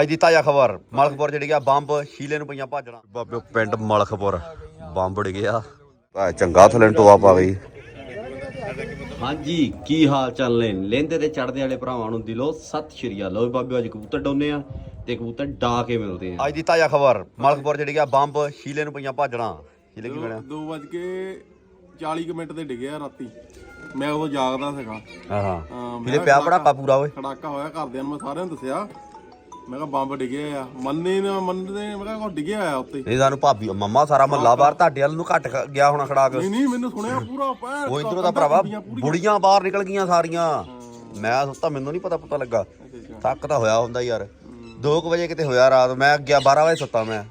ਅੱਜ ਦੀ ਤਾਜ਼ਾ ਖਬਰ ਮਲਕਪੁਰ ਜਿਹੜੀ ਗਿਆ ਬੰਬ ਸ਼ੀਲੇ ਨੂੰ ਪਈਆਂ ਭਾਜਣਾ ਬਾਬੇ ਪਿੰਡ ਮਲਕਪੁਰ ਬੰਬ ੜ ਗਿਆ। ਆ ਚੰਗਾ ਥਲੇ ਟੋਆ ਪਾ ਗਈ। ਹਾਂਜੀ ਕੀ ਹਾਲ ਚਾਲ ਨੇ? ਲੈਂਦੇ ਤੇ ਚੜਦੇ ਵਾਲੇ ਭਰਾਵਾਂ ਨੂੰ ਦਿਲੋਂ ਸਤਿ ਸ਼੍ਰੀ ਅਕਾਲ। ਲੋ ਬਾਬੇ ਅੱਜ ਕਬੂਤਰ ਡਾਉਨੇ ਆ ਤੇ ਕਬੂਤਰ ਡਾ ਕੇ ਮਿਲਦੇ ਆ। ਅੱਜ ਦੀ ਤਾਜ਼ਾ ਖਬਰ ਮਲਕਪੁਰ ਜਿਹੜੀ ਗਿਆ ਬੰਬ ਸ਼ੀਲੇ ਨੂੰ ਪਈਆਂ ਭਾਜਣਾ ਸ਼ੀਲੇ ਕੀ ਬਣਿਆ 2 ਵਜ ਕੇ 40 ਕੁ ਮਿੰਟ ਤੇ ਡਿੱਗਿਆ ਰਾਤੀ। ਮੈਂ ਉਦੋਂ ਜਾਗਦਾ ਸੀਗਾ। ਹਾਂ ਹਾਂ। ਸ਼ੀਲੇ ਪਿਆ ਪੜਾਕਾ ਪੂਰਾ ਓਏ। ਖੜਾਕਾ ਹੋਇਆ ਘਰਦਿਆਂ ਨੂੰ ਮੈਂ ਸਾਰਿਆਂ ਨੂੰ ਦੱਸਿਆ। ਮੈਂ ਕਿਹਾ ਬੰਬ ਡਿੱਗਿਆ ਆ। ਮੰਨੇ ਨਾ ਮੰਨਦੇ ਮੈਂ ਕਿਹਾ ਕੋ ਡਿੱਗਿਆ ਆ ਉੱਤੇ ਇਹ ਸਾਨੂੰ ਭਾਬੀ ਮੰਮਾ ਸਾਰਾ ਮਹੱਲਾ ਬਾਹਰ ਤੁਹਾਡੇ ਵੱਲ ਨੂੰ ਘੱਟ ਖ- ਗਿਆ ਹੋਣਾ ਖੜਾ ਕੇ। ਨਹੀਂ ਨਹੀਂ ਮੈਨੂੰ ਸੁਣਿਆ ਪੂਰਾ ਪੈਰ ਉਹ ਇਧਰੋਂ ਦਾ ਭਰਾਵਾ ਬੁੜੀਆਂ ਬਾਹਰ ਨਿਕਲ ਗਈਆਂ ਸਾਰੀਆਂ। ਮੈਂ ਸੁੱਤਾ ਮੈਨੂੰ ਨਹੀਂ ਪਤਾ ਪਤਾ ਲੱਗਾ। ਥੱਕ ਤਾਂ ਹੋਇਆ ਹੁੰਦਾ ਯਾਰ। 2 ਵਜੇ ਕਿਤੇ ਹੋਇਆ ਰਾਤ ਮੈਂ ਗਿਆ 12 ਵਜੇ ਸੁੱਤਾ ਮੈਂ।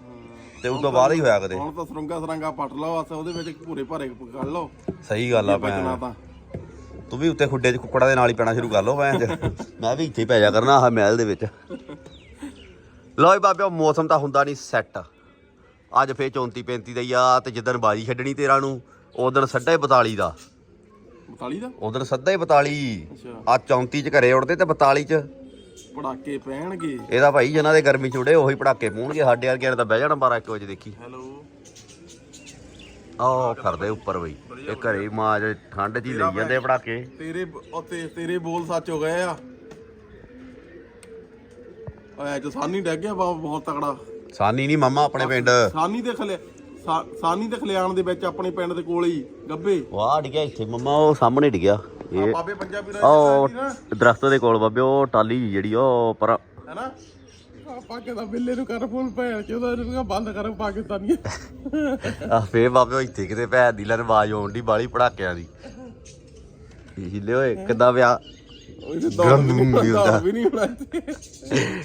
ਤੇ ਉਸ ਤੋਂ ਬਾਅਦ ਹੀ ਹੋਇਆ ਕਦੇ। ਹੁਣ ਤਾਂ ਸਰੰਗਾ ਸਰੰਗਾ ਪੱਟ ਲਓ ਬਸ ਉਹਦੇ ਵਿੱਚ ਭੂਰੇ ਭਾਰੇ ਕੱਢ ਲਓ। ਸਹੀ ਗੱਲ ਆ ਬਚਣਾ ਮੈਂ ਤਾਂ। ਤੂੰ ਵੀ ਉੱਤੇ ਖੁੱਡੇ 'ਚ ਕੁੱਕੜਾਂ ਦੇ ਨਾਲ ਹੀ ਪੈਣਾ ਸ਼ੁਰੂ ਕਰ ਲਓ ਮੈਂ ਮੈਂ ਵੀ ਇੱਥੇ ਹੀ ਪੈ ਜਾ ਕਰਨਾ ਆਹ ਮਹਿਲ ਦੇ ਵਿੱਚ। ਲਓ ਜੀ ਬਾਬਿਓ ਮੌਸਮ ਤਾਂ ਹੁੰਦਾ ਨਹੀਂ ਸੈੱਟ ਅੱਜ ਫੇਰ 34 35 ਦਾ ਹੀ ਆ ਤੇ ਜਿੱਦਣ ਬਾਜੀ ਛੱਡਣੀ ਤੇਰਾ ਨੂੰ ਉਦੋਂ ਸੱਡਾ ਹੀ 42 ਦਾ। 42 ਦਾ? ਉਦੋਂ ਸੱਦਾ ਹੀ 42 ਅੱਛਾ। ਆ 34 ਚ ਘਰੇ ਉੜਦੇ ਤੇ 42 ਚ। ਪੜਾਕੇ ਪੈਣਗੇ। ਇਹਦਾ ਭਾਈ ਜਿਨ੍ਹਾਂ ਦੇ ਗਰਮੀ ਚ ਉੜੇ ਉਹੀ ਪੜਾਕੇ ਪੂਣਗੇ ਸਾਡੇ ਵਰਗੇ ਨੇ ਤਾਂ ਬਹਿ ਜਾਣਾ 12 1 ਵਜੇ ਦੇਖੀ। ਹੈਲੋ। ਆਹ ਫਿਰਦੇ ਉੱਪਰ ਬਈ। ਇਹ ਘਰੇ ਮਾਂ ਜੇ ਠੰਡ ਚ ਹੀ ਲਈ ਜਾਂਦੇ ਪੜਾਕੇ। ਤੇਰੇ ਤੇਰੇ ਬੋਲ ਸੱਚ ਹੋ ਗਏ ਆ। ਐ ਚ ਸਾਨੀ ਡੱਗ ਗਿਆ ਬਹੁਤ ਬਹੁਤ ਤਕੜਾ। ਸਾਨੀ ਨਹੀਂ ਮੰਮਾ ਆਪਣੇ ਪਿੰਡ। ਸਾਨੀ ਦੇ ਖਲੇ ਸਾ- ਸਾਨੀ ਦੇ ਖਲਿਆਣ ਦੇ ਵਿੱਚ ਆਪਣੇ ਪਿੰਡ ਦੇ ਕੋਲ ਹੀ ਗੱਬੇ। ਵਾਹ ਡਿੱਗਿਆ ਇੱਥੇ। ਮੰਮਾ ਉਹ ਸਾਹਮਣੇ ਡਿੱਗਿਆ ਇਹ ਬਾਬੇ ਪੰਜਾਬੀ ਦਾ ਉਹ ਦਰਖਤ ਦੇ ਕੋਲ ਬਾਬੇ ਉਹ ਟਾਲੀ ਜਿਹੀ ਜਿਹੜੀ ਉਹ ਪਰ ਹੈਨਾ? ਪਾਕੇ ਦਾ ਬਿੱਲੇ ਨੂੰ ਕਰ ਫੁੱਲ ਭੈਣ ਚੋਦਾ ਇਹਨੂੰ ਬੰਦ ਕਰ ਪਾਕਿਸਤਾਨੀ। ਆ ਫੇਰ ਬਾਬੇ ਉਹ ਇੱਥੇ ਕਿਤੇ ਭੈਣ ਦੀ ਆਵਾਜ਼ ਆਉਣ ਦੀ ਬਾਲੀ ਪੜਾਕਿਆਂ ਦੀ। ਹਿੱਲੇ ਓਏ ਕਿੱਦਾਂ ਵਿਆਹ ਵੀ ਨਹੀਂ ਹੋਣਾ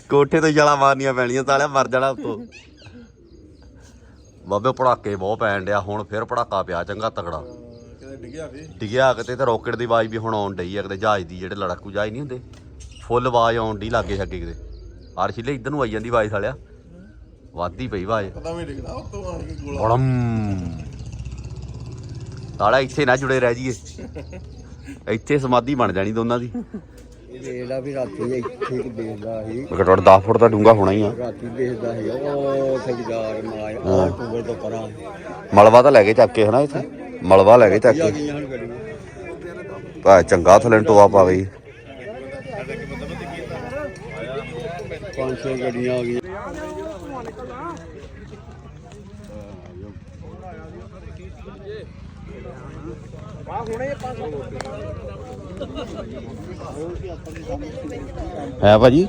ਕੋਠੇ ਤੋਂ ਜਲਾ ਮਾਰਨੀਆਂ ਪੈਣੀਆਂ ਸਾਲਿਆ ਮਰ ਜਾਣਾ ਉਤੋਂ ਬਾਬੇ ਪੜਾਕੇ ਬਹੁਤ ਪੈਣ ਡਿਆ ਹੁਣ ਫਿਰ ਪੜਾਕਾ ਪਿਆ ਚੰਗਾ ਤਗੜਾ ਕਿਤੇ ਡਿੱਗਿਆ ਫੇ ਡਿੱਗਿਆ ਕਿਤੇ ਤੇ ਰੋਕਟ ਦੀ ਆਵਾਜ਼ ਵੀ ਹੁਣ ਆਉਣ ਡਈ ਆ ਕਿਤੇ ਜਹਾਜ਼ ਦੀ ਜਿਹੜੇ ਲੜਾਕੂ ਜਹਾਜ਼ ਨਹੀਂ ਹੁੰਦੇ। ਫੁੱਲ ਆਵਾਜ਼ ਆਉਣ ਡਈ ਲਾਗੇ ਛੱਗੇ ਕਿਤੇ। ਆਰਸ਼ੀਲੇ ਇੱਧਰ ਨੂੰ ਆਈ ਜਾਂਦੀ ਆਵਾਜ਼ ਸਾਲਿਆ। ਵਾਦੀ ਪਈ ਆਵਾਜ਼। ਪਤਾ ਵੀ ਡਿੱਗਦਾ ਉੱਤੋਂ ਆਣ ਕੇ ਗੋਲਾ। ਬੜਮ। ਸਾਲਾ ਇੱਥੇ ਨਾ ਜੁੜੇ ਰਹਿ ਜੀਏ ਇੱਥੇ ਸਮਾਧੀ ਬਣ ਜਾਣੀ ਦੋਨਾਂ ਦੀ। ਇਹਦਾ ਵੀ ਰਾਤੀ ਇੱਥੇ ਹੀ ਦੇਖਦਾ ਸੀ ਘਟੋ 10 ਫੁੱਟ ਦਾ ਡੂੰਗਾ ਹੋਣਾ ਹੀ ਆ। ਰਾਤੀ ਦੇਖਦਾ ਸੀ ਉਹ ਸਰਦਾਰ ਮਾਇਆ ਤੋਂ ਪਰਾਂ। ਮਲਵਾ ਤਾਂ ਲੈ ਕੇ ਚੱਕ ਕੇ ਹਨਾ ਇੱਥੇ? ਮਲਵਾ ਲੈ ਕੇ ਚੱਕ ਕੇ। ਗਈਆਂ ਹਨ ਗੱਡੀਆਂ। ਭਾ ਚੰਗਾ ਥਲੇ ਟੋਆ ਪਾ ਗਈ ਪੰਜ ਛੇ ਗੱਡੀਆਂ ਆ ਗਈਆਂ। ਹੈ ਭਾਜੀ?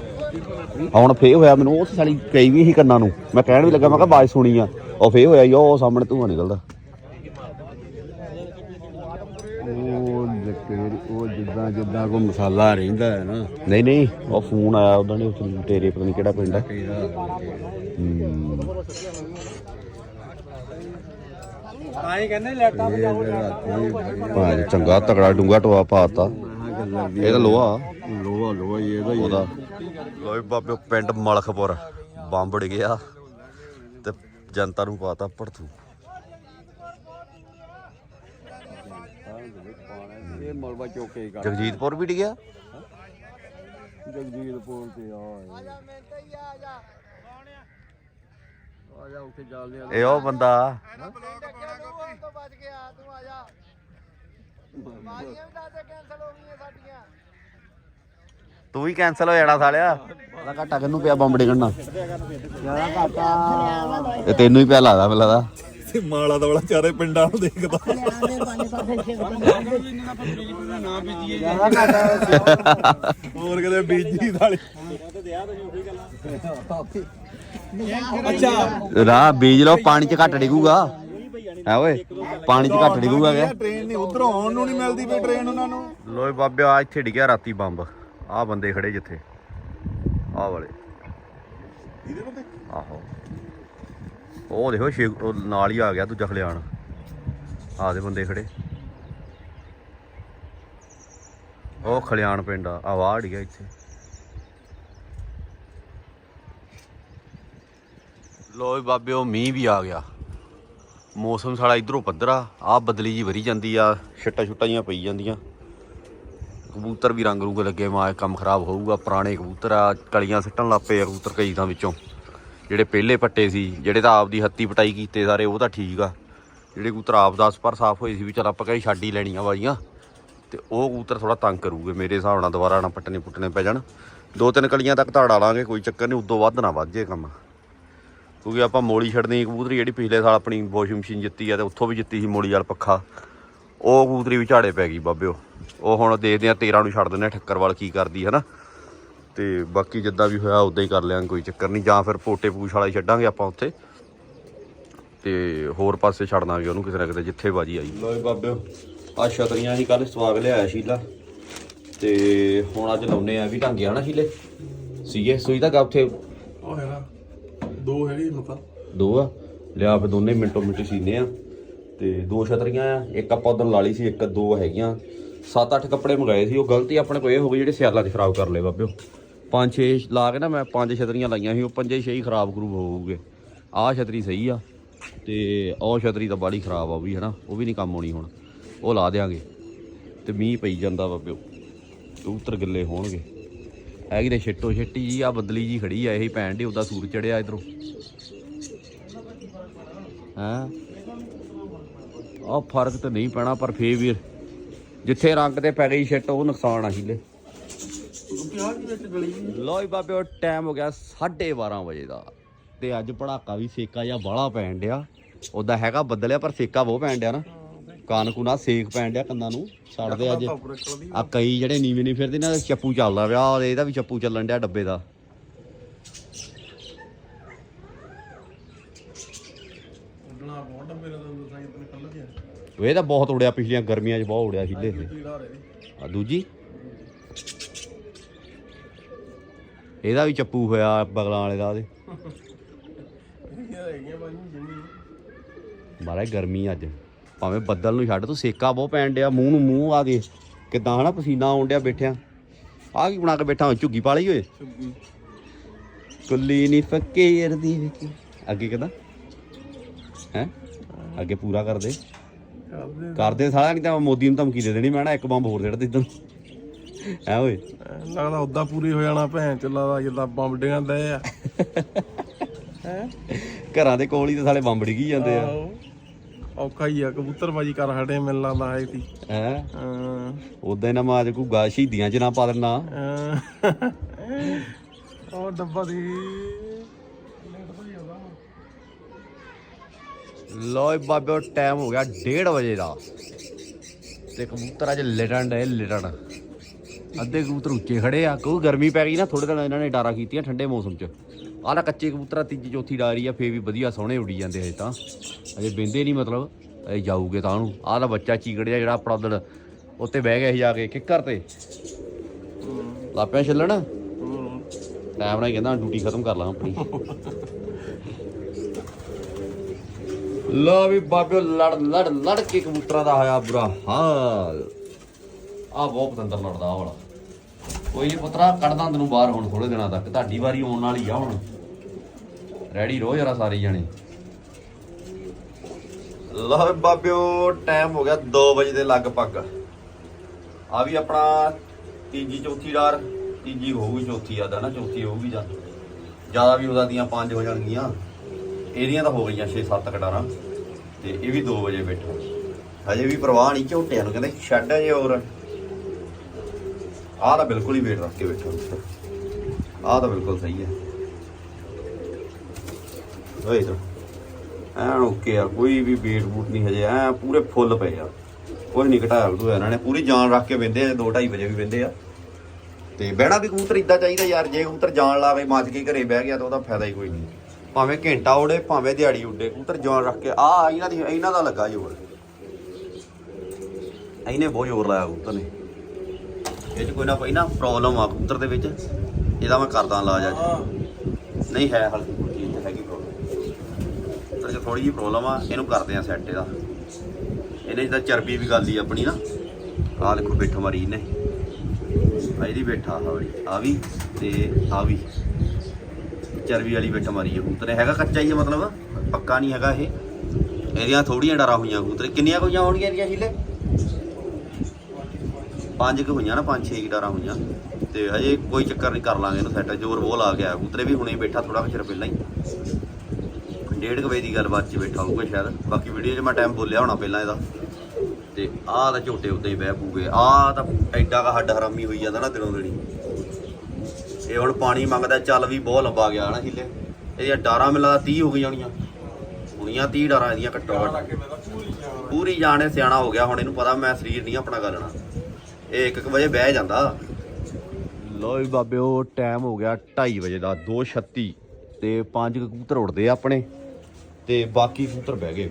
ਹੁਣ ਫੇ ਹੋਇਆ ਮੈਨੂੰ ਉਸ ਸਾਲੀ ਕਈ ਵੀ ਸੀ ਕੰਨਾਂ ਨੂੰ। ਮੈਂ ਕਹਿਣ ਵੀ ਲੱਗਾ ਮੈਂ ਕਿਹਾ ਆਵਾਜ਼ ਸੁਣੀ ਆ। ਉਹ ਫੇ ਹੋਇਆ ਈ ਉਹ ਸਾਹਮਣੇ ਧੂਆ ਨਿਕਲਦਾ। ਉਹ ਉਹ ਜਿੱਦਾਂ ਜਿੱਦਾਂ ਕੋ ਮਸਾਲਾ ਰਹਿੰਦਾ ਹੈ ਨਾ। ਨਹੀਂ ਨਹੀਂ ਉਹ ਫੋਨ ਆਇਆ ਉਹਨਾਂ ਨੇ ਉੱਥੇ ਤੇਰੇ ਪਤਾ ਨਹੀਂ ਕਿਹੜਾ ਪਿੰਡ ਆ ਹੂੰ। ਆਏ ਕਹਿੰਦੇ ਲੈਟਾਂ ਵਜਾਓ ਭਾਜੀ। ਚੰਗਾ ਤਗੜਾ ਡੂੰਗਾ ਟੋਆ ਪਾਤਾ। ਇਹ ਤਾਂ ਲੋਹਾ। ਲੋਹਾ ਲੋਹਾ ਹੀ ਇਹਦਾ ਹੀ ਉਹਦਾ। ਲੋਈ ਬਾਬੇ ਪਿੰਡ ਮਲਖਪੁਰ। ਬੰਬ ੜ ਗਿਆ ਤੇ ਜਨਤਾ ਨੂੰ ਪਾਤਾ ਪੜਥੂ ਇਹ ਚੌਕੇ ਜਗਜੀਤਪੁਰ ਵੀ ਡਿਗਿਆ ਜਗਜੀਤਪੁਰ ਤੇ ਆ ਆ ਜਾ ਉੱਥੇ ਚੱਲਦੇ ਆ ਇਹ ਉਹ ਬੰਦਾ। ਤੂੰ ਹੀ ਕੈਨਸਲ ਹੋ ਜਾਣਾ ਸਾਲਿਆ। ਉਹਦਾ ਘਾਟਾ ਕਿੰਨੂੰ ਪਿਆ ਬੰਬ ਡਿਗਣਾ ਜ਼ਿਆਦਾ ਘਾਟਾ? ਇਹ ਤੈਨੂੰ ਹੀ ਪਿਆ ਲੱਗਦਾ ਮੈਨੂੰ ਲੱਗਦਾ। ਮਾਲਾ ਦਾ ਵਾਲਾ ਚਾਰੇ ਪਿੰਡਾਂ ਨੂੰ ਦੇਖਦਾ। ਜ਼ਿਆਦਾ ਘਾਟਾ ਹੋਰ ਕਿਤੇ ਬੀਜੀ ਵਾਲੇ ਰਾਹ ਬੀਜ ਲਓ ਪਾਣੀ 'ਚ ਘੱਟ ਡਿਗੂਗਾ। ਹੈ ਓਏ ਪਾਣੀ 'ਚ ਘੱਟ ਡਿਗੂਗਾ ਕਿ ਟ੍ਰੇਨ ਨਹੀਂ ਉਧਰੋਂ ਆਉਣ ਨੂੰ ਨਹੀਂ ਮਿਲਦੀ ਪਈ ਟ੍ਰੇਨ ਉਹਨਾਂ ਨੂੰ। ਲੋਏ ਬਾਬੇ ਆ ਇੱਥੇ ਡਿੱਗਿਆ ਰਾਤੀ ਬੰਬ। ਆਹ ਬੰਦੇ ਖੜੇ ਜਿੱਥੇ। ਆਹ ਵਾਲੇ। ਇਹਦੇ ਬੰਦੇ? ਆਹੋ। ਉਹ ਦੇਖੋ ਛੇ ਨਾਲ ਹੀ ਆ ਗਿਆ ਦੂਜਾ ਖਲਿਆਣ। ਆਹ ਦੇ ਬੰਦੇ ਖੜੇ। ਉਹ ਖਲਿਆਣ ਪਿੰਡ ਆ। ਆਹ ਡਿੱਗਿਆ ਇੱਥੇ। ਲੋਏ ਬਾਬੇ, ਉਹ ਮੀਂਹ ਵੀ ਆ ਗਿਆ। ਮੌਸਮ ਸਾਡਾ ਇਧਰੋਂ ਪੱਧਰਾ ਆ ਬਦਲੀ ਜੀ ਵਰੀ ਜਾਂਦੀ ਆ, ਛਿੱਟਾ ਛੁੱਟਾਂ ਜੀਆਂ ਪਈ ਜਾਂਦੀਆਂ। ਕਬੂਤਰ ਵੀ ਰੰਗ ਰੂਗ ਲੱਗੇ, ਮਾ ਕੰਮ ਖਰਾਬ ਹੋਊਗਾ, ਪੁਰਾਣੇ ਕਬੂਤਰ ਆ, ਕਲੀਆਂ ਸਿੱਟਣ ਲੱਗ ਪਏ ਆ ਕਬੂਤਰ ਕਈ ਤਾਂ ਵਿੱਚੋਂ। ਜਿਹੜੇ ਪਹਿਲੇ ਪੱਟੇ ਸੀ, ਜਿਹੜੇ ਤਾਂ ਆਪਦੀ ਹੱਤੀ ਪਟਾਈ ਕੀਤੇ ਸਾਰੇ, ਉਹ ਤਾਂ ਠੀਕ ਆ। ਜਿਹੜੇ ਕਬੂਤਰ ਆਪ 10 ਪਰ ਸਾਫ਼ ਹੋਏ ਸੀ ਵੀ ਚਲ ਆਪਾਂ ਕਹੀ ਛੱਡ ਹੀ ਲੈਣੀਆਂ ਬਾਜੀਆਂ ਤੇ ਉਹ ਕਬੂਤਰ ਥੋੜਾ ਤੰਗ ਕਰੂਗੇ, ਮੇਰੇ ਹਿਸਾਬ ਨਾਲ ਦੁਬਾਰਾ ਨਾ ਪੱਟਣੇ ਪੁੱਟਣੇ ਪੈ ਜਾਣ। ਦੋ ਤਿੰਨ ਕਲੀਆਂ ਤੱਕ ਧਾੜਾ ਲਾਂਗੇ, ਕੋਈ ਚੱਕਰ ਨਹੀਂ, ਉਦੋਂ ਵੱਧ ਨਾ ਵੱਧ ਜੇ ਕੰਮ। ਕਿਉਂਕਿ ਆਪਾਂ ਮੋੜੀ ਛੱਡਣੀ ਕਬੂਤਰੀ ਜਿਹੜੀ ਪਿਛਲੇ ਸਾਲ ਆਪਣੀ ਵਾਸ਼ਿੰਗ ਮਸ਼ੀਨ ਜਿੱਤੀ ਆ ਤੇ ਉੱਥੋਂ ਵੀ ਜਿੱਤੀ ਸੀ ਮੋੜੀ ਵਾਲ ਪੱਖਾ ਉਹ ਕਬੂਤਰੀ ਵੀ ਝਾੜੇ ਪੈ ਗਈ ਬਾਬਿਓ ਉਹ। ਹੁਣ ਦੇਖਦੇ ਆ 13 ਨੂੰ ਛੱਡ ਦਿੰਦੇ ਆ ਠੱਕਰਵਾਲ ਕੀ ਕਰਦੀ ਹੈ ਨਾ ਤੇ ਬਾਕੀ ਜਿੱਦਾਂ ਵੀ ਹੋਇਆ ਉਦਾਂ ਹੀ ਕਰ ਲਿਆਂਗੇ ਕੋਈ ਚੱਕਰ ਨਹੀਂ। ਜਾਂ ਫਿਰ ਪੋਟੇ ਪੂਛ ਵਾਲਾ ਹੀ ਛੱਡਾਂਗੇ ਆਪਾਂ ਉੱਥੇ। ਤੇ ਹੋਰ ਪਾਸੇ ਛੱਡ ਦਾਂਗੇ ਉਹਨੂੰ ਕਿਸੇ ਨਾ ਕਿਤੇ ਜਿੱਥੇ ਬਾਜੀ ਆਈ। ਲੋ ਬਾਬਿਓ ਆ ਛਤਰੀਆਂ ਹੀ ਕੱਲ ਸਵਾਗ ਲਿਆਇਆ ਸ਼ੀਲਾ। ਤੇ ਹੁਣ ਅੱਜ ਲਾਉਨੇ ਆ ਵੀ ਢੰਗੇ ਆ ਨਾ ਸ਼ੀਲੇ? ਸੀਗੇ ਸੂਈ ਤਾਂ ਗਾ ਉੱਥੇ। ਉਹ ਹੈਗਾ ਦੋ ਹੈਗੇ ਮਤਾ ਦੋ ਆ? ਲਿਆ ਫੇ ਦੋਨੇ ਮਿੰਟੋ ਮਿੰਟ ਸੀਨੇ ਆ। ਤੇ ਦੋ ਛਤਰੀਆਂ ਆ, ਇੱਕ ਆਪਾਂ ਉਦੋਂ ਲਾ ਲਈ ਸੀ, ਇੱਕ ਦੋ ਹੈਗੀਆਂ। ਸੱਤ ਅੱਠ ਕੱਪੜੇ ਮੰਗਾਏ ਸੀ, ਉਹ ਗਲਤੀ ਆਪਣੇ ਕੋਲ ਇਹ ਹੋ ਗਈ ਜਿਹੜੇ ਸਿਆਲਾਂ 'ਚ ਖਰਾਬ ਕਰ ਲਏ ਬਾਬਿਓ। ਪੰਜ ਛੇ ਲਾ ਕੇ ਨਾ ਮੈਂ ਪੰਜ ਛਤਰੀਆਂ ਲਾਈਆਂ ਸੀ, ਉਹ ਪੰਜੇ ਛੇ ਹੀ ਖਰਾਬ ਕਰੂਬ ਹੋਊਗੇ। ਆਹ ਛਤਰੀ ਸਹੀ ਆ, ਤੇ ਉਹ ਛਤਰੀ ਤਾਂ ਬਾੜੀ ਖਰਾਬ ਆ ਉਹ ਵੀ, ਹਨਾ? ਉਹ ਵੀ ਨਹੀਂ ਕੰਮ ਆਉਣੀ ਹੁਣ। ਉਹ ਲਾ ਦੇਾਂਗੇ ਤੇ ਮੀਂਹ ਪਈ ਜਾਂਦਾ ਬਾਬਿਓ। ਕਬੂਤਰ ਗਿੱਲੇ ਹੋਣਗੇ। ਹੈਗੀ ਤੇ ਛਿੱਟੋ ਛਿੱਟੀ ਜੀ ਆ ਬਦਲੀ ਜੀ ਖੜੀ ਆ, ਇਹੀ ਪੈਣ ਦੀ ਉਹਦਾ ਸੂਰ ਚੜਿਆ ਇਧਰੋਂ। ਹਾਂ? ਉਹ ਫ਼ਰਕ ਤਾਂ ਨਹੀਂ ਪੈਣਾ ਪਰ ਫੇਰ ਵੀ ਜਿੱਥੇ ਰੰਗ ਤੇ ਪੈ ਗਈ ਛਿੱਟ, ਉਹ ਨੁਕਸਾਨ ਆ ਹੀਲੇ। ਕਿਉਂਕਿ ਲੋ ਬਾਬੇ ਉਹ ਟਾਈਮ ਹੋ ਗਿਆ 12:30 ਵਜੇ ਦਾ। ਤੇ ਅੱਜ ਪੜਾਕਾ ਵੀ ਸੇਕਾ ਜਾਂ ਬਾਹਲਾ ਪੈਣ ਡਿਆ। ਉਦਾਂ ਹੈਗਾ ਬੱਦਲਿਆ, ਪਰ ਸੇਕਾ ਬਹੁਤ ਪੈਣ ਡਿਆ ਨਾ। ਕਾਨ ਕੁਨਾ ਸੇਕ ਪੈਣ ਡਿਆ ਕੰਨਾਂ ਨੂੰ ਛੱਡਦੇ ਅੱਜ। ਆ ਕਈ ਜਿਹੜੇ ਨੀਵੇਂ ਨਹੀਂ ਫਿਰਦੇ ਨਾ ਚੱਪੂ ਚੱਲਦਾ ਪਿਆ ਆਹ ਇਹਦਾ ਵੀ ਚੱਪੂ ਚੱਲਣ ਡਿਆ ਡੱਬੇ ਦਾ। ਇਹ ਤਾਂ ਬਹੁਤ ਉੜਿਆ ਪਿਛਲੀਆਂ ਗਰਮੀਆਂ 'ਚ ਬਹੁਤ ਉੜਿਆ ਹੀਲੇ ਆ ਦੂਜੀ। ਇਹਦਾ ਵੀ ਚੱਪੂ ਹੋਇਆ ਬਗਲਾਂ ਵਾਲੇ ਦਾ ਉਹਦੇ ਮਾਰਾ ਗਰਮੀ ਅੱਜ। ਭਾਵੇਂ ਬੱਦਲ ਨੂੰ ਛੱਡ ਤੂੰ ਸੇਕਾ ਬਹੁਤ ਪੈਣ ਡਿਆ ਮੂੰਹ ਨੂੰ ਮੂੰਹ ਆ ਦੇ ਕਿਦਾਂ ਹਨਾ ਪਸੀਨਾ ਆਉਣ ਡਿਆ ਬੈਠਿਆ। ਆ ਕੀ ਬਣਾ ਕੇ ਬੈਠਾ ਹੋਇਆ, ਝੁੱਗੀ ਪਾ ਲਈ ਓਏ? ਕੁੱਲੀ ਨਹੀਂ ਫਕੀਰ ਦੀ ਵਿਕੀ ਅੱਗੇ ਕਿਦਾਂ? ਹੈ? ਅੱਗੇ ਪੂਰਾ ਕਰ ਦੇ। ਕਰਦੇ ਸਾਰਾ ਨਹੀਂ ਤਾਂ ਮੋਦੀ ਨੂੰ ਧਮਕੀ ਦੇ ਦੇਣੀ ਮੈਂ ਨਾ ਇੱਕ ਬੰਬ ਹੋਰ ਦੇੜ ਦੇ ਇਦਾਂ ਐ ਓਏ? ਲੱਗਦਾ ਉਦਾਂ ਪੂਰੀ ਹੋ ਜਾਣਾ ਭੈਣ ਚੱਲਾ ਦਾ ਜਿੱਦਾਂ ਬੰਬ ਡਿਆਂ ਦੇ ਆ। ਹੈ ਘਰਾਂ ਦੇ ਕੋਲ ਹੀ ਤਾਂ ਸਾਲੇ ਬੰਬ ਡਿੱਗੀ ਜਾਂਦੇ ਆ। ਔਖਾ ਹੀ ਆ ਕਬੂਤਰਬਾਜੀ ਕਰ ਹਟੇ ਮੈਨੂੰ ਲੱਗਦਾ ਹੈ ਸੀ। ਹੈ? ਹਾਂ। ਉਦਾਂ ਹੀ ਨਾ ਮਾਜ ਘੁੱਗਾ ਸ਼ਹੀਦੀਆਂ ਚ ਨਾ ਪਾ ਦੇਣਾ। ਉਹ ਡੱਬਾ ਦੀ ਲੋ ਬਾਬੇ ਟਾਈਮ ਹੋ ਗਿਆ 1:30 ਵਜੇ ਦਾ। ਤੇ ਕਬੂਤਰ ਅੱਜ ਲਿਟਣ ਡੇ ਲਿਟਣ। ਅੱਧੇ ਕਬੂਤਰ ਉੱਚੇ ਖੜੇ ਆ ਕਿਉਂਕਿ ਗਰਮੀ ਪੈ ਗਈ ਨਾ ਥੋੜੇ ਦਿਨ ਇਹਨਾਂ ਨੇ ਡਾਰਾ ਕੀਤੀਆਂ ਠੰਡੇ ਮੌਸਮ 'ਚ। ਆਹ ਲੈ ਕੱਚੇ ਕਬੂਤਰ ਤੀਜੀ ਚੌਥੀ ਡਾਰੀ ਆ ਫੇਰ ਵੀ ਵਧੀਆ ਸੋਹਣੇ ਉੱਡੀ ਜਾਂਦੇ ਹਜੇ ਤਾਂ। ਅਜੇ ਬਿੰਦੇ ਨਹੀਂ ਮਤਲਬ, ਅਜੇ ਜਾਊਗੇ ਤਾਂ ਉਹਨੂੰ। ਆਹ ਦਾ ਬੱਚਾ ਚੀਕੜਿਆ ਜਿਹੜਾ ਆਪਣਾ ਉਦਣ ਉੱਤੇ ਬਹਿ ਗਿਆ ਸੀ ਜਾ ਕੇ ਕਿੱਕਰ ਤੇ। ਲਾਪਿਆਂ ਛੱਲਣ? ਟਾਈਮ ਨਾਲ ਹੀ ਕਹਿੰਦਾ, ਡਿਊਟੀ ਖਤਮ ਕਰ ਲਾਂ ਆਪਣੀ। ਲੋ ਵੀ ਬਾਬਿਓ, ਲੜ ਲੜ ਲੜ ਕੇ ਕਬੂਤਰਾਂ ਦਾ ਹੋਇਆ ਬੁਰਾ ਹਾਲ। ਆ ਬਹੁਤ ਪਤੰਦਰ ਲੜਦਾ ਆਹ ਵਾਲਾ। ਕੋਈ ਨਹੀਂ ਪੁੱਤਰਾ ਕੱਢਦਾ ਤੈਨੂੰ ਬਾਹਰ ਹੁਣ ਥੋੜੇ ਦਿਨਾਂ ਤੱਕ। ਤੁਹਾਡੀ ਵਾਰੀ ਆਉਣ ਵਾਲੀ ਆ ਹੁਣ। ਰੈਡੀ ਰਹੋ ਜਰਾ ਸਾਰੇ ਜਣੇ। ਲੋ ਵੀ ਬਾਬਿਓ ਟਾਈਮ ਹੋ ਗਿਆ 2 ਵਜੇ ਦੇ ਲਗਭਗ। ਆ ਵੀ ਆਪਣਾ ਤੀਜੀ ਚੌਥੀ ਡਾਰ ਤੀਜੀ ਹੋਊਗੀ ਚੌਥੀ ਆਦਾ ਨਾ, ਚੌਥੀ ਹੋਊਗੀ ਜਾਂ। ਜ਼ਿਆਦਾ ਵੀ ਉਹਦਾ ਦੀਆਂ ਪੰਜ ਹੋ ਜਾਣਗੀਆਂ ਇਹਦੀਆਂ ਤਾਂ ਹੋ ਗਈਆਂ 6-7 ਕਟਾਰਾਂ, ਤੇ ਇਹ ਵੀ 2 ਵਜੇ ਬੈਠਾ। ਹਜੇ ਵੀ ਪ੍ਰਵਾਹ ਨਹੀਂ ਝੋਟਿਆਂ ਨੂੰ, ਕਹਿੰਦੇ ਛੱਡ ਜੇ ਹੋਰ। ਆਹ ਤਾਂ ਬਿਲਕੁਲ ਹੀ ਵੇਟ ਰੱਖ ਕੇ ਬੈਠਾ। ਆਹ ਤਾਂ ਬਿਲਕੁਲ ਸਹੀ ਹੈ। ਓਏ ਤਾਂ ਐਨ ਓਕੇ ਆ ਕੋਈ ਵੀ ਵੇਟ ਬੂਟ ਨਹੀਂ ਹਜੇ ਐ ਪੂਰੇ ਫੁੱਲ ਪਏ ਆ। ਕੁਝ ਨਹੀਂ ਘਟਾਇਆ ਘਟੂਇਆ ਇਹਨਾਂ ਨੇ ਪੂਰੀ ਜਾਨ ਰੱਖ ਕੇ ਬੰਦੇ ਆ 2:30 ਵਜੇ ਵੀ ਬੰਦੇ ਆ। ਤੇ ਬਹਿਣਾ ਵੀ ਕਬੂਤਰ ਇਦਾਂ ਚਾਹੀਦਾ ਯਾਰ ਜੇ ਕਬੂਤਰ ਜਾਨ ਲਾਵੇ ਮੱਚ ਕੇ ਘਰੇ ਬਹਿ ਗਿਆ ਤਾਂ ਉਹਦਾ ਫਾਇਦਾ ਹੀ ਕੋਈ ਨਹੀਂ ਭਾਵੇਂ ਘੰਟਾ ਉੜੇ ਭਾਵੇਂ ਦਿਹਾੜੀ ਉੱਡੇ ਕਬੂਤਰ ਜਾਨ ਰੱਖ ਕੇ ਆ ਇਹਨਾਂ ਦੀ ਇਹਨਾਂ ਦਾ ਲੱਗਾ ਜ਼ੋਰ। ਇਹਨੇ ਬਹੁਤ ਜ਼ੋਰ ਲਾਇਆ ਕਬੂਤਰ ਨੇ। ਇਹ ਚ ਕੋਈ ਨਾ ਕੋਈ ਨਾ ਪ੍ਰੋਬਲਮ ਆ ਕਬੂਤਰ ਦੇ ਵਿੱਚ। ਇਹਦਾ ਮੈਂ ਕਰਦਾ ਇਲਾਜ ਅੱਜ। ਨਹੀਂ ਹੈ ਹਲਕੀ ਪ੍ਰੋਬਲਮ ਥੋੜੀ ਜਿਹੀ ਪ੍ਰੋਬਲਮ ਆ, ਇਹਨੂੰ ਕਰਦੇ ਆ ਸੈੱਟ ਇਹਦਾ। ਇਹਨੇ ਜਿੱਦਾਂ ਚਰਬੀ ਵੀ ਗੱਲ ਹੀ ਆਪਣੀ ਨਾ। ਆਹ ਦੇਖੋ ਬੈਠੋ ਮਾਰੀ ਇਹਨੇ। ਆ ਇਹਦੀ ਬੈਠਾ ਆ ਆ ਵੀ ਤੇ ਆ ਵੀ। ਚਰਬੀ ਵਾਲੀ ਬੈਠ ਮਾਰੀ ਹੈ ਕਬੂਤਰ। ਹੈਗਾ ਕੱਚਾ ਹੀ ਹੈ ਮਤਲਬ। ਪੱਕਾ ਨਹੀਂ ਹੈਗਾ ਇਹ। ਇਹਦੀਆਂ ਥੋੜੀਆਂ ਡਰਾ ਹੋਈਆਂ ਕਬੂਤਰ। ਕਿੰਨੀਆਂ ਕੋਈਆਂ ਹੋਣਗੀਆਂ ਇਹਦੀਆਂ ਹੀਲੇ? ਪੰਜ ਕੁ ਹੋਈਆਂ ਨਾ, ਪੰਜ ਛੇ ਗਿਟਾਰਾਂ ਹੋਈਆਂ। ਤੇ ਹਜੇ ਕੋਈ ਚੱਕਰ ਨਹੀਂ, ਕਰ ਲਾਂਗੇ ਇਹਨੂੰ ਸੈਟ ਜ਼ੋਰ ਬੋਲ ਆ ਗਿਆ। ਕਬੂਤਰੇ ਵੀ ਹੁਣੇ ਬੈਠਾ ਥੋੜਾ ਕੁ ਚਿਰ ਪਹਿਲਾਂ ਹੀ। ਡੇਢ ਕੁ ਵਜੇ ਦੀ ਗੱਲਬਾਤ 'ਚ ਬੈਠਾ ਹੋਊਗਾ ਸ਼ਾਇਦ। ਬਾਕੀ ਵੀਡੀਓ 'ਚ ਮੈਂ ਟਾਈਮ ਬੋਲਿਆ ਹੋਣਾ ਪਹਿਲਾਂ ਇਹਦਾ। ਤੇ ਆਹ ਤਾਂ ਝੋਟੇ ਉੱਤੇ ਹੀ ਬਹਿ ਪੂਗੇ ਆਹ ਤਾਂ ਐਡਾ ਕਾ ਹੱਡ ਹਰਾਮੀ ਹੋਈ ਜਾਂਦਾ ਨਾ ਦਿਨੋਂ ਦਿਨੀ ਇਹ ਹੁਣ ਪਾਣੀ ਮੰਗਦਾ, ਚੱਲ ਵੀ ਬਹੁਤ ਲੰਬਾ ਗਿਆ ਨਾ ਹਿੱਲੇ। ਇਹਦੀਆਂ ਡਾਰਾਂ ਮਿਲਾਂ ਦਾ 30 ਹੋ ਗਈਆਂ ਹੋਣੀਆਂ ਹੁਣੀਆਂ 30 ਡਾਰਾਂ ਇਹਦੀਆਂ ਘੱਟੋ ਘੱਟ। ਪੂਰੀ ਜਾਣੇ ਸਿਆਣਾ ਹੋ ਗਿਆ, ਹੁਣ ਇਹਨੂੰ ਪਤਾ ਮੈਂ ਸਰੀਰ ਨਹੀਂ ਆਪਣਾ ਗਾਲਣਾ। ਇਹ 1 ਵਜੇ ਬਹਿ ਜਾਂਦਾ। ਲੋ ਵੀ ਬਾਬਿਓ ਟਾਈਮ ਹੋ ਗਿਆ 2:30 ਵਜੇ ਦਾ 2:36 ਤੇ ਪੰਜ ਕੁ ਕਬੂਤਰ ਉੜਦੇ ਆ ਆਪਣੇ। ਤੇ ਬਾਕੀ ਕਬੂਤਰ ਬਹਿ ਗਏ।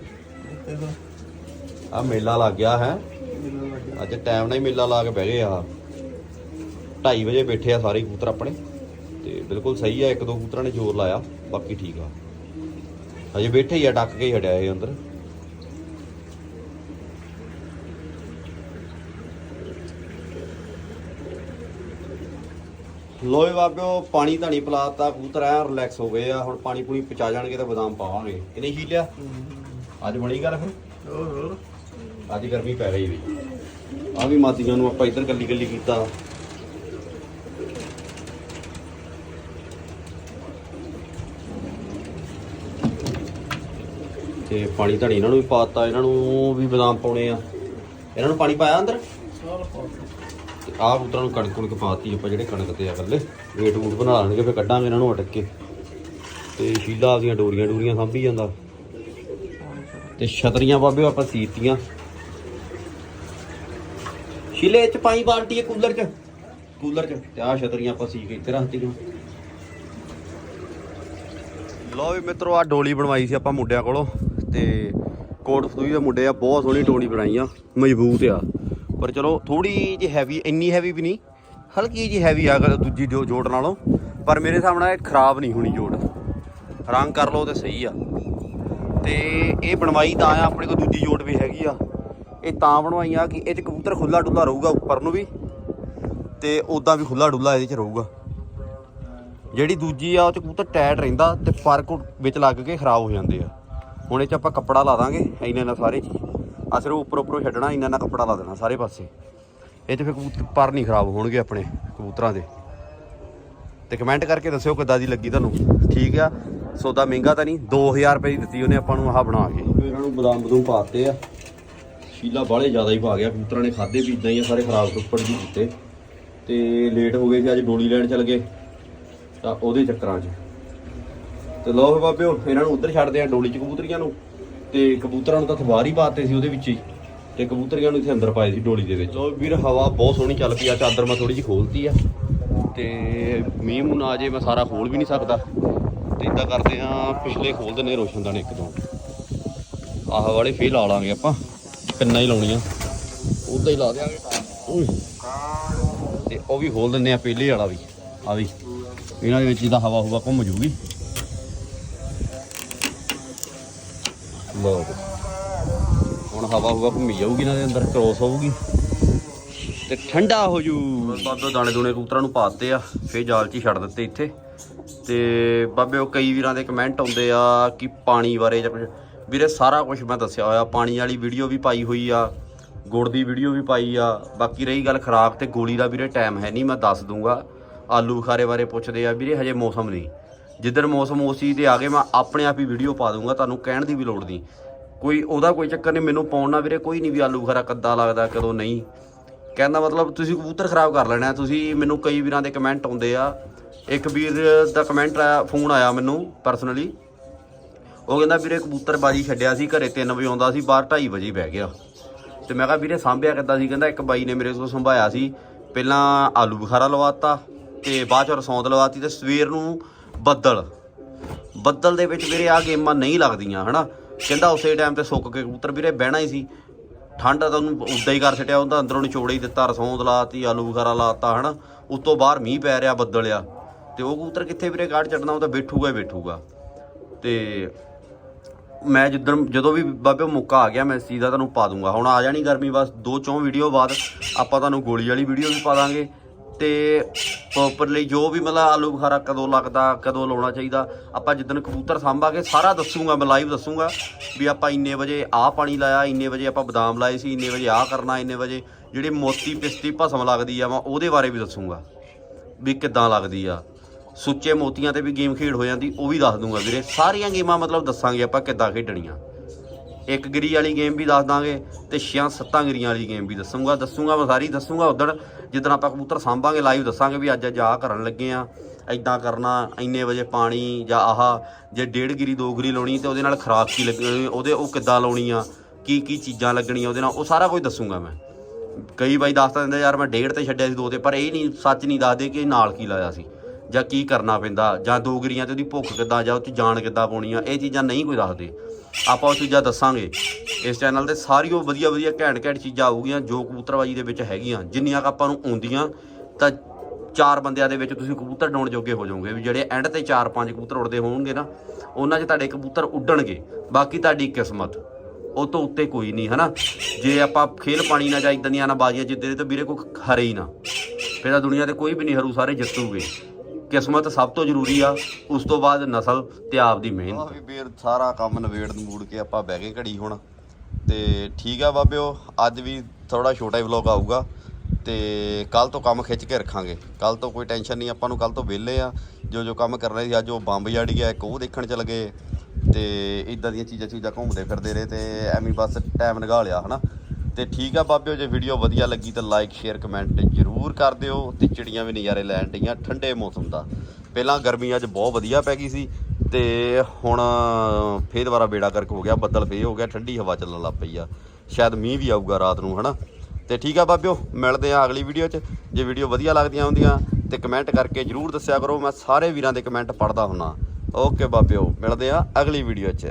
ਆ ਮੇਲਾ ਲੱਗ ਗਿਆ ਹੈ। ਅੱਜ ਟਾਈਮ ਨਾਲ ਹੀ ਮੇਲਾ ਲਾ ਕੇ ਬਹਿ ਗਏ ਆ। 2:30 ਵਜੇ ਬੈਠੇ ਆ ਸਾਰੇ ਕਬੂਤਰ ਆਪਣੇ। ਤੇ ਬਿਲਕੁਲ ਸਹੀ ਆ, ਇੱਕ ਦੋ ਕਬੂਤਰਾਂ ਨੇ ਜ਼ੋਰ ਲਾਇਆ। ਬਾਕੀ ਠੀਕ ਆ। ਹਜੇ ਬੈਠੇ ਹੀ ਆ, ਡੱਕ ਕੇ ਹੀ ਹਟਿਆ ਇਹ ਅੰਦਰ। ਲੋਏ ਬਾਬਿਓ, ਪਾਣੀ ਧਾਣੀ ਪਲਾਤਾ, ਕਬੂਤਰ ਐ ਰਿਲੈਕਸ ਹੋ ਗਏ ਆ, ਹੁਣ ਪਾਣੀ ਪੂਣੀ ਪਚਾ ਜਾਣਗੇ ਤਾਂ ਬਦਾਮ ਪਾਵਾਂਗੇ। ਕਿ ਨਹੀਂ ਹੀਲਿਆ ਅੱਜ ਬਣੀ ਗੱਲ ਫਿਰ? ਹੋਰ ਹੋਰ ਅੱਜ ਗਰਮੀ ਪੈ ਰਹੀ ਵੀ। ਆ ਵੀ ਮਾਤੀਆਂ ਨੂੰ ਆਪਾਂ ਇੱਧਰ ਗੱਲੀ ਗੱਲੀ ਕੀਤਾ। ਤੇ ਪਾਣੀ ਧਣੀ ਇਹਨਾਂ ਨੂੰ ਵੀ ਪਾਤਾ, ਇਹਨਾਂ ਨੂੰ ਵੀ ਬਦਾਮ ਪਾਉਣੇ ਆ। ਇਹਨਾਂ ਨੂੰ ਪਾਣੀ ਪਾਇਆ ਅੰਦਰ? ਸਾਰਾ ਪਾਸ ਆਹ ਕਬੂਤਰਾਂ ਨੂੰ ਕਣਕ ਕੁਣਕ ਪਾਤੀ ਆਪਾਂ ਜਿਹੜੇ ਕਣਕ ਤੇ ਆ ਇਕੱਲੇ। ਵੇਟ ਵੂਟ ਬਣਾ ਲੈਣਗੇ, ਫਿਰ ਕੱਢਾਂਗੇ ਇਹਨਾਂ ਨੂੰ ਅਟਕ ਕੇ। ਤੇ ਸ਼ੀਲਾ ਆਪਦੀਆਂ ਡੋਰੀਆਂ ਡੋਰੀਆਂ ਸਾਂਭੀ ਜਾਂਦਾ। ਤੇ ਛਤਰੀਆਂ ਬਾਬੇ ਆਪਾਂ ਸੀਤੀਆਂ। ਸ਼ੀਲੇ ਚ ਪਾਈ ਬਾਲਟੀ ਹੈ ਕੂਲਰ ਚ। ਕੂਲਰ ਚ। ਤੇ ਆਹ ਛਤਰੀਆਂ ਆਪਾਂ ਸੀ ਕੇ ਇੱਥੇ ਰੱਖਤੀਆਂ। ਲੋ ਵੀ ਮਿੱਤਰੋ ਆ ਡੋਲੀ ਬਣਵਾਈ ਸੀ ਆਪਾਂ ਮੁੰਡਿਆਂ ਕੋਲੋਂ। ਤੇ ਕੋਟ ਫਦੂਈ ਦੇ ਮੁੰਡੇ ਆ, ਬਹੁਤ ਸੋਹਣੀ ਡੋਲੀ ਬਣਾਈ ਆ। ਮਜ਼ਬੂਤ ਆ। ਪਰ ਚਲੋ ਥੋੜੀ ਜਿਹੀ ਹੈਵੀ ਇੰਨੀ ਹੈਵੀ ਵੀ ਨਹੀਂ, ਹਲਕੀ ਜਿਹੀ ਹੈਵੀ ਆ ਦੂਜੀ ਜੋ- ਜੋੜ ਨਾਲੋਂ, ਪਰ ਮੇਰੇ ਹਿਸਾਬ ਨਾਲ ਇਹ ਖਰਾਬ ਨਹੀਂ ਹੋਣੀ ਜੋੜ। ਰੰਗ ਕਰ ਲਓ ਤੇ ਸਹੀ ਆ। ਤੇ ਇਹ ਬਣਵਾਈ ਤਾਂ ਆ, ਆਪਣੇ ਕੋਲ ਦੂਜੀ ਜੋੜ ਵੀ ਹੈਗੀ ਆ। ਇਹ ਤਾਂ ਬਣਵਾਈ ਆ ਕਿ ਇਹ ਚ ਕਬੂਤਰ ਖੁੱਲਾ ਡੁੱਲਾ ਰਹੂਗਾ ਉੱਪਰ ਨੂੰ ਵੀ, ਤੇ ਉਦਾਂ ਵੀ ਖੁੱਲਾ ਡੁੱਲਾ ਇਹਦੇ ਚ ਰਹੂਗਾ। ਜਿਹੜੀ ਦੂਜੀ ਆ, ਉਹ ਚ ਕਬੂਤਰ ਟਾਇਟ ਰਹਿੰਦਾ ਤੇ ਫ਼ਰਕ ਵਿੱਚ ਲੱਗ ਕੇ ਖਰਾਬ ਹੋ ਜਾਂਦੇ ਆ। ਹੁਣ ਇਹ ਚ ਆਪਾਂ ਕੱਪੜਾ ਲਾ ਦਾਂਗੇ ਇੰਨੇ ਨਾਲ ਸਾਰੇ ਚੀਜ਼ ਅਸਰ ਸਿਰਫ ਉੱਪਰ ਉੱਪਰੋਂ ਛੱਡਣਾ, ਇੰਨਾ ਨਾਲ ਕੱਪੜਾ ਲਾ ਦੇਣਾ ਸਾਰੇ ਪਾਸੇ। ਇਹ ਚ ਫਿਰ ਕਬੂਤਰ ਪਰ ਨਹੀਂ ਖਰਾਬ ਹੋਣਗੇ ਆਪਣੇ ਕਬੂਤਰਾਂ ਦੇ। ਤੇ ਕਮੈਂਟ ਕਰਕੇ ਦੱਸਿਓ ਕਿੱਦਾਂ ਦੀ ਲੱਗੀ ਤੁਹਾਨੂੰ। ਠੀਕ ਆ? ਸੌਦਾ ਮਹਿੰਗਾ ਤਾਂ ਨਹੀਂ 2000 ਰੁਪਏ ਦੀ ਦਿੱਤੀ ਉਹਨੇ ਆਪਾਂ ਨੂੰ, ਆਹ ਬਣਾ ਕੇ। ਇਹਨਾਂ ਨੂੰ ਬਦਾਮ ਬਦੂਮ ਪਾਤੇ ਆ। ਸ਼ੀਲਾ ਬਾਲੇ ਜ਼ਿਆਦਾ ਹੀ ਪਾ ਗਿਆ, ਕਬੂਤਰਾਂ ਨੇ ਖਾਦੇ ਵੀ ਇਦਾਂ ਹੀ ਆ, ਸਾਰੇ ਖਰਾਬ ਕੁੱਪੜ ਵੀ ਕੀਤੇ ਤੇ ਲੇਟ ਹੋ ਗਏ ਸੀ, ਅੱਜ ਡੋਲੀ ਲੈਣ ਚੱਲ ਗਏ। ਤਾਂ ਉਹਦੇ ਚੱਕਰਾਂ 'ਚ। ਤੇ ਲੋ ਫਿਰ ਬਾਬਿਓ, ਇਹਨਾਂ ਨੂੰ ਉੱਧਰ ਛੱਡਦੇ ਆ ਡੋਲੀ 'ਚ ਕਬੂਤਰੀਆਂ ਨੂੰ। ਤੇ ਕਬੂਤਰਾਂ ਨੂੰ ਤਾਂ ਇੱਥੇ ਹੀ ਪਾਤੇ ਸੀ ਉਹਦੇ ਵਿੱਚ ਹੀ। ਤੇ ਕਬੂਤਰੀਆਂ ਨੂੰ ਇੱਥੇ ਅੰਦਰ ਪਾਏ ਸੀ ਡੋਲੀ ਦੇ ਵਿੱਚ। ਉਹ ਵੀਰ, ਹਵਾ ਬਹੁਤ ਸੋਹਣੀ ਚੱਲ ਪਈ ਆ, ਚਾਦਰ ਮੈਂ ਥੋੜੀ ਜਿਹੀ ਖੋਲਤੀ ਆ। ਤੇ ਮੀਂਹ ਮੂੰਹ ਨਾ ਆ ਜੇ ਮੈਂ ਸਾਰਾ ਖੋਲ ਵੀ ਨਹੀਂ ਸਕਦਾ। ਤੇ ਇਦਾਂ ਕਰਦੇ ਆ ਪਿਛਲੇ ਖੋਲ ਦਿੰਨੇ ਰੋਸ਼ਨਦਾਨ ਇੱਕ ਦੋ ਆਹ ਵਾਲੇ ਫੇਰ ਲਾ ਲਾਂਗੇ ਆਪਾਂ। ਕਿੰਨਾ ਹੀ ਲਾਉਣੀਆਂ ਉਦਾਂ ਹੀ ਲਾ ਦਿਆਂਗੇ। ਤੇ ਉਹ ਵੀ ਖੋਲ ਦਿੰਨੇ ਆ ਪਹਿਲੇ ਵਾਲਾ ਵੀ। ਆ ਵੀ। ਇਹਨਾਂ ਦੇ ਵਿੱਚ ਜਿੱਦਾਂ ਹਵਾ ਹੁਵਾ ਘੁੰਮ ਜੂਗੀ। ਲੋ ਹੁਣ ਹਵਾ ਹੁਵਾ ਘੁੰਮੀ ਜਾਊਗੀ ਇਹਨਾਂ ਦੇ ਅੰਦਰ ਕ੍ਰੋਸ ਹੋਊਗੀ। ਤੇ ਠੰਡਾ ਹੋ ਜੂ। ਬਾਬੇ ਦਾਣੇ ਦੂਣੇ ਕਬੂਤਰਾਂ ਨੂੰ ਪਾਤੇ ਆ, ਫੇਰ ਜਾਲ 'ਚ ਹੀ ਛੱਡ ਦਿੱਤੇ ਇੱਥੇ। ਤੇ ਬਾਬੇ ਉਹ ਕਈ ਵੀਰਾਂ ਦੇ ਕਮੈਂਟ ਆਉਂਦੇ ਆ ਕਿ ਪਾਣੀ ਬਾਰੇ ਜਾਂ ਕੁਝ ਵੀਰੇ ਸਾਰਾ ਕੁਝ ਮੈਂ ਦੱਸਿਆ ਹੋਇਆ, ਪਾਣੀ ਵਾਲੀ ਵੀਡੀਓ ਵੀ ਪਾਈ ਹੋਈ ਆ, ਗੁੜ ਦੀ ਵੀਡੀਓ ਵੀ ਪਾਈ ਆ। ਬਾਕੀ ਰਹੀ ਗੱਲ ਖਰਾਬ ਤੇ ਗੋਲੀ ਦਾ ਵੀਰੇ ਟਾਈਮ ਹੈ ਨਹੀਂ ਮੈਂ ਦੱਸ ਦੂੰਗਾ। ਆਲੂ ਬੁਖਾਰੇ ਬਾਰੇ ਪੁੱਛਦੇ ਆ। ਵੀਰੇ ਹਜੇ ਮੌਸਮ ਨਹੀਂ। ਜਿੱਦਣ ਮੌਸਮ ਉਸ ਚੀਜ਼ ਦੇ ਆ ਗਏ, ਮੈਂ ਆਪਣੇ ਆਪ ਹੀ ਵੀਡੀਓ ਪਾ ਦੂੰਗਾ ਤੁਹਾਨੂੰ ਕਹਿਣ ਦੀ ਵੀ ਲੋੜ ਨਹੀਂ। ਕੋਈ ਉਹਦਾ ਕੋਈ ਚੱਕਰ ਨਹੀਂ, ਮੈਨੂੰ ਪਾਉਣ ਨਾ ਵੀਰੇ ਕੋਈ ਨਹੀਂ ਵੀ ਆਲੂ ਬੁਖਾਰਾ ਕੱਦਾ ਲੱਗਦਾ, ਕਦੋਂ ਨਹੀਂ। ਕਹਿੰਦਾ ਮਤਲਬ ਤੁਸੀਂ ਕਬੂਤਰ ਖਰਾਬ ਕਰ ਲੈਣਾ ਤੁਸੀਂ ਮੈਨੂੰ ਕਈ ਵੀਰਾਂ ਦੇ ਕਮੈਂਟ ਆਉਂਦੇ ਆ। ਇੱਕ ਵੀਰ ਦਾ ਕਮੈਂਟ ਆਇਆ ਫੋਨ ਆਇਆ ਮੈਨੂੰ ਪਰਸਨਲੀ ਉਹ ਕਹਿੰਦਾ, ਵੀਰੇ ਕਬੂਤਰ ਬਾਜੀ ਛੱਡਿਆ ਸੀ, ਘਰੇ 3 ਵਜੇ ਆਉਂਦਾ ਸੀ, ਬਾਹਰ 2:30 ਵਜੇ ਬਹਿ ਗਿਆ। ਤੇ ਮੈਂ ਕਿਹਾ, ਵੀਰੇ ਸਾਂਭਿਆ ਕਿੱਦਾਂ ਸੀ? ਕਹਿੰਦਾ, ਇੱਕ ਬਾਈ ਨੇ ਮੇਰੇ ਕੋਲ ਸੰਭਾਇਆ ਸੀ। ਪਹਿਲਾਂ ਆਲੂ ਬੁਖਾਰਾ ਲਵਾਤਾ ਤੇ ਬਾਅਦ ਚ ਰਸੌਂਦ ਲਵਾਤੀ ਤੇ ਸਵੇਰ ਨੂੰ ਬੱਦਲ। ਬੱਦਲ ਦੇ ਵਿੱਚ ਵੀਰੇ ਆ ਗੇਮਾਂ ਨਹੀਂ ਲੱਗਦੀਆਂ, ਹਨਾ? ਕਹਿੰਦਾ ਉਸੇ ਟਾਈਮ ਤੇ ਸੁੱਕ ਕੇ ਕਬੂਤਰ ਵੀਰੇ ਬਹਿਣਾ ਹੀ ਸੀ। ਠੰਡ ਤਾਂ ਉਹਨੂੰ ਉਦਾਂ ਹੀ ਕਰ ਛੱਡਿਆ ਉਹਦਾ ਅੰਦਰੋਂ ਨਿਚੋੜੇ ਹੀ ਦਿੱਤਾ, ਰਸੌਂਦ ਲਾਤੀ, ਆਲੂ ਬੁਖਾਰਾ ਲਾਤਾ, ਹਨਾ? ਉਤੋਂ ਬਾਹਰ ਮੀਂਹ ਪੈ ਰਿਹਾ ਬੱਦਲ ਆ। ਤੇ ਉਹ ਕਬੂਤਰ ਕਿੱਥੇ ਵੀਰੇ ਕਾੜ ਚੜਨਾ ਉਹ ਤਾਂ ਬੈਠੂਗਾ ਹੀ ਬੈਠੂਗਾ। ਤੇ ਮੈਂ ਜਿੱਦਣ ਜਦੋਂ ਵੀ ਬਾਬੇ ਮੌਕਾ ਆ ਗਿਆ, ਮੈਂ ਇਸ ਚੀਜ਼ ਦਾ ਤੁਹਾਨੂੰ ਪਾ ਦੂੰਗਾ। ਹੁਣ ਆ ਜਾਣੀ ਗਰਮੀ, ਬਸ ਦੋ ਚੌਂ ਵੀਡੀਓ ਬਾਅਦ ਆਪਾਂ ਤੁਹਾਨੂੰ ਗੋਲੀ ਵਾਲੀ ਵੀਡੀਓ ਵੀ ਪਾ ਦਾਂਗੇ। ਤੇ ਪ੍ਰੋਪਰਲੀ ਜੋ ਵੀ ਮਤਲਬ ਆਲੂ ਬੁਖਾਰਾ ਕਦੋਂ ਲੱਗਦਾ, ਕਦੋਂ ਲਾਉਣਾ ਚਾਹੀਦਾ, ਆਪਾਂ ਜਿੱਦਣ ਕਬੂਤਰ ਸਾਂਭਾਂਗੇ, ਸਾਰਾ ਦੱਸੂਗਾ, ਮੈਂ ਲਾਈਵ ਦੱਸੂਗਾ ਵੀ ਆਪਾਂ ਇੰਨੇ ਵਜੇ ਆਹ ਪਾਣੀ ਲਾਇਆ, ਇੰਨੇ ਵਜੇ ਆਪਾਂ ਬਦਾਮ ਲਾਏ ਸੀ, ਇੰਨੇ ਵਜੇ ਆਹ ਕਰਨਾ, ਇੰਨੇ ਵਜੇ ਜਿਹੜੀ ਮੋਤੀ ਪਿਸਤੀ ਭਸਮ ਲੱਗਦੀ ਆ, ਮੈਂ ਉਹਦੇ ਬਾਰੇ ਵੀ ਦੱਸੂਗਾ ਵੀ ਕਿੱਦਾਂ ਲੱਗਦੀ ਆ। ਸੁੱਚੇ ਮੋਤੀਆਂ ਤੇ ਵੀ ਗੇਮ ਖੇਡ ਹੋ ਜਾਂਦੀ, ਉਹ ਵੀ ਦੱਸ ਦੂੰਗਾ ਵੀਰੇ। ਸਾਰੀਆਂ ਗੇਮਾਂ ਮਤਲਬ ਦੱਸਾਂਗੇ ਆਪਾਂ ਕਿੱਦਾਂ ਖੇਡਣੀਆਂ। ਇੱਕ ਗਿਰੀ ਵਾਲੀ ਗੇਮ ਵੀ ਦੱਸ ਦਾਂਗੇ ਤੇ ਛਿਆਂ ਸੱਤਾਂ ਗਿਰੀਆਂ ਵਾਲੀ ਗੇਮ ਵੀ ਦੱਸੂਗਾ। ਦੱਸੂਗਾ ਮੈਂ ਸਾਰੀ, ਦੱਸੂਗਾ ਉਦੋਂ ਜਿੱਦਣ ਆਪਾਂ ਕਬੂਤਰ ਸਾਂਭਾਂਗੇ ਲਾਈਵ ਦੱਸਾਂਗੇ ਵੀ ਅੱਜ ਅੱਜ ਆਹ ਕਰਨ ਲੱਗੇ ਆ ਐਦਾਂ ਕਰਨਾ, ਇੰਨੇ ਵਜੇ ਪਾਣੀ ਜਾਂ ਆਹ ਜੇ ਡੇਢ ਗਿਰੀ, ਦੋ ਗਿਰੀ ਲਾਉਣੀ ਤੇ ਉਹਦੇ ਨਾਲ ਖਰਾਕ ਕੀ ਲੱਗਣੀ ਉਹਦੇ ਉਹ ਕਿੱਦਾਂ ਲਾਉਣੀ ਆ, ਕੀ ਕੀ ਚੀਜ਼ਾਂ ਲੱਗਣੀਆਂ ਉਹਦੇ ਨਾਲ, ਉਹ ਸਾਰਾ ਕੁਝ ਦੱਸੂਗਾ ਮੈਂ। ਕਈ ਵਾਰੀ ਦੱਸ ਤਾਂ ਦਿੰਦੇ ਯਾਰ ਮੈਂ ਡੇਢ ਤੇ ਛੱਡਿਆ ਸੀ, ਦੋ ਤੇ, ਪਰ ਇਹ ਨਹੀਂ, ਸੱਚ ਨਹੀਂ ਦੱਸਦੇ ਕਿ ਨਾਲ ਕੀ ਲਾਇਆ ਸੀ। ਜਾਂ ਕੀ ਕਰਨਾ ਪੈਂਦਾ, ਜਾਂ ਦੋ ਤੇ ਉਹਦੀ ਭੁੱਖ ਕਿੱਦਾਂ, ਜਾਂ ਉਹ 'ਚ ਜਾਨ ਕਿੱਦਾਂ ਪਾਉਣੀ ਆ, ਇਹ ਚੀਜ਼ਾਂ ਨਹੀਂ ਕੋਈ ਦੱਸਦੇ। ਆਪਾਂ ਉਹ ਚੀਜ਼ਾਂ ਦੱਸਾਂਗੇ। ਇਸ ਚੈਨਲ ਤੇ ਸਾਰੀ ਉਹ ਵਧੀਆ ਵਧੀਆ ਘੈਂਟ ਘੈਂਟ ਚੀਜ਼ਾਂ ਆਊਗੀਆਂ ਜੋ ਕਬੂਤਰਬਾਜੀ ਦੇ ਵਿੱਚ ਹੈਗੀਆਂ। ਜਿੰਨੀਆਂ ਕੁ ਆਪਾਂ ਨੂੰ ਆਉਂਦੀਆਂ, ਤਾਂ ਚਾਰ ਬੰਦਿਆਂ ਦੇ ਵਿੱਚ ਤੁਸੀਂ ਕਬੂਤਰ ਡਾਉਣ ਜੋਗੇ ਹੋ ਜਾਓਗੇ। ਵੀ ਜਿਹੜੇ ਐਂਡ ਤੇ ਚਾਰ ਪੰਜ ਕਬੂਤਰ ਉੱਡਦੇ ਹੋਣਗੇ ਨਾ, ਉਹਨਾਂ 'ਚ ਤੁਹਾਡੇ ਕਬੂਤਰ ਉੱਡਣਗੇ। ਬਾਕੀ ਤੁਹਾਡੀ ਕਿਸਮਤ, ਉਹ ਤੋਂ ਉੱਤੇ ਕੋਈ ਨਹੀਂ, ਹਨਾ? ਜੇ ਆਪਾਂ ਖੇਲ ਪਾਣੀ ਨਾ ਜਾਂ ਇਦਾਂ ਦੀਆਂ ਨਾ ਬਾਜ਼ੀਆਂ ਜਿੱਦੇ ਤਾਂ ਵੀਰੇ ਕੋਈ ਹਰੇ ਹੀ ਨਾ। ਫਿਰ ਤਾਂ ਦੁਨੀਆ ਤੇ ਕੋਈ ਵੀ ਨਹੀਂ ਹਰੂ, ਸਾਰੇ ਜਿੱਤੂਗੇ। ਕਿਸਮਤ ਸਭ ਤੋਂ ਜ਼ਰੂਰੀ ਆ, ਉਸ ਤੋਂ ਬਾਅਦ ਨਸਲ ਤੇ ਆਪ ਦੀ ਮਿਹਨਤ। ਵੀ ਵੀਰ ਸਾਰਾ ਕੰਮ ਨਵੇੜ ਮੂੜ ਕੇ ਆਪਾਂ ਬਹਿ ਗਏ ਘੜੀ ਹੁਣ। ਤੇ ਠੀਕ ਆ ਬਾਬਿਓ, ਅੱਜ ਵੀ ਥੋੜਾ ਛੋਟਾ ਹੀ ਵਲੌਗ ਆਊਗਾ। ਤੇ ਕੱਲ ਤੋਂ ਕੰਮ ਖਿੱਚ ਕੇ ਰੱਖਾਂਗੇ। ਕੱਲ ਤੋਂ ਕੋਈ ਟੈਨਸ਼ਨ ਨਹੀਂ, ਆਪਾਂ ਨੂੰ ਕੱਲ ਤੋਂ ਵਿਹਲੇ ਆ। ਜੋ ਜੋ ਕੰਮ ਕਰਨੇ ਸੀ, ਅੱਜ ਉਹ ਬੰਬ ਜੜ ਗਿਆ ਇੱਕ ਉਹ ਦੇਖਣ ਚ ਗਏ। ਤੇ ਇਦਾਂ ਦੀਆਂ ਚੀਜ਼ਾਂ ਚੀਜ਼ਾਂ ਘੁੰਮਦੇ ਫਿਰਦੇ ਰਹੇ ਤੇ ਐਵੇਂ ਬਸ ਟਾਈਮ ਨਿਗਾਹ ਲਿਆ, ਹਨਾ? ਤੇ ਠੀਕ ਆ ਬਾਬਿਓ, ਜੇ ਵੀਡੀਓ ਵਧੀਆ ਲੱਗੀ ਤਾਂ ਲਾਈਕ ਸ਼ੇਅਰ ਕਮੈਂਟ ਜ਼ਰੂਰ ਕਰ ਦਿਓ। ਤੇ ਚਿੜੀਆਂ ਵੀ ਨਜ਼ਾਰੇ ਲੈਣ ਡਈਆਂ ਠੰਡੇ ਮੌਸਮ ਦਾ। ਪਹਿਲਾਂ ਗਰਮੀਆਂ 'ਚ ਬਹੁਤ ਵਧੀਆ ਪੈ ਗਈ ਸੀ ਤੇ ਹੁਣ ਫੇਰ ਦੁਬਾਰਾ ਬੇੜਾ ਕਰਕੇ ਹੋ ਗਿਆ, ਬੱਦਲ ਫੇਰ ਹੋ ਗਿਆ, ਠੰਡੀ ਹਵਾ ਚੱਲਣ ਲੱਗ ਪਈ ਆ। ਸ਼ਾਇਦ ਮੀਂਹ ਵੀ ਆਊਗਾ ਰਾਤ ਨੂੰ, ਹਨਾ? ਤੇ ਠੀਕ ਆ ਬਾਬਿਓ, ਮਿਲਦੇ ਆ ਅਗਲੀ ਵੀਡੀਓ 'ਚ। ਜੇ ਵੀਡੀਓ ਵਧੀਆ ਲੱਗਦੀਆਂ ਹੁੰਦੀਆਂ ਤੇ ਕਮੈਂਟ ਕਰਕੇ ਜਰੂਰ ਦੱਸਿਆ ਕਰੋ। ਮੈਂ ਸਾਰੇ ਵੀਰਾਂ ਦੇ ਕਮੈਂਟ ਪੜ੍ਹਦਾ ਹੁੰਨਾ। ਓਕੇ ਬਾਬਿਓ, ਮਿਲਦੇ ਆ ਅਗਲੀ ਵੀਡੀਓ 'ਚ।